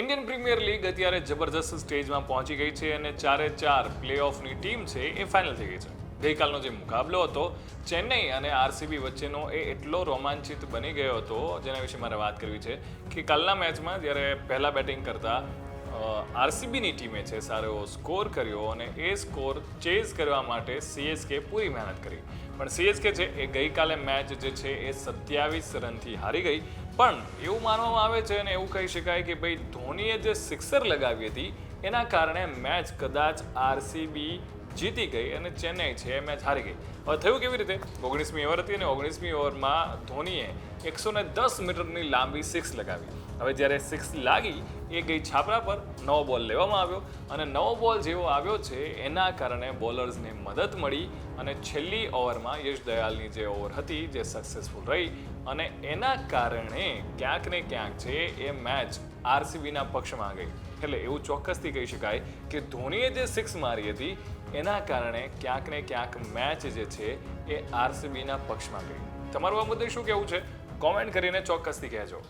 Indian premier league અત્યારે જબરજસ્ત સ્ટેજમાં પહોંચી ગઈ છે અને ચારે ચાર પ્લેઓફની ટીમ છે એ ફાઇનલ થઈ ગઈ છે. ગઈકાલનો જે મુકાબલો હતો, ચેન્નઈ અને આરસીબી વચ્ચેનો એ એટલો રોમાંચિત બની ગયો હતો, જેના વિશે મારે વાત કરવી છે, કે કાલના મેચમાં જ્યારે પહેલાં બેટિંગ કરતા આરસીબીની ટીમે છે સારો એવો સ્કોર કર્યો અને એ સ્કોર ચેઝ કરવા માટે સીએસકે પૂરી મહેનત કરી. પણ સીએસકે છે એ ગઈકાલે મેચ જે છે એ સત્યાવીસ રનથી હારી ગઈ. પણ એવું માનવામાં આવે છે અને એવું કહી શકાય કે ભાઈ ધોનીએ જે સિક્સર લગાવી હતી, એના કારણે મેચ કદાચ આરસીબી જીતી ગઈ અને ચેન્નઈ છે એ મેચ હારી ગઈ. હવે થયું કેવી રીતે? ઓગણીસમી ઓવર હતી અને ઓગણીસમી ઓવરમાં ધોનીએ એકસો દસ મીટરની લાંબી સિક્સ લગાવી. હવે જ્યારે સિક્સ લાગી, એ ગઈ છાપરા પર નવો બોલ લેવામાં આવ્યો અને નવો બોલ જેવો આવ્યો છે, એના કારણે બોલર્સને મદદ મળી અને છેલ્લી ઓવરમાં યશ દયાલની જે ઓવર હતી, જે સક્સેસફુલ રહી અને એના કારણે ક્યાંક ને ક્યાંક છે, એ મેચ આરસીબીના પક્ષમાં ગઈ. એટલે એવું ચોક્કસથી કહી શકાય કે ધોનીએ જે સિક્સ મારી હતી, એના કારણે ક્યાંક ને ક્યાંક મેચ જે છે, એ આરસીબીના પક્ષમાં ગઈ. તમારું આ મુદ્દે શું કહેવું છે? કોમેન્ટ કરીને ચોક્કસથી કહેજો.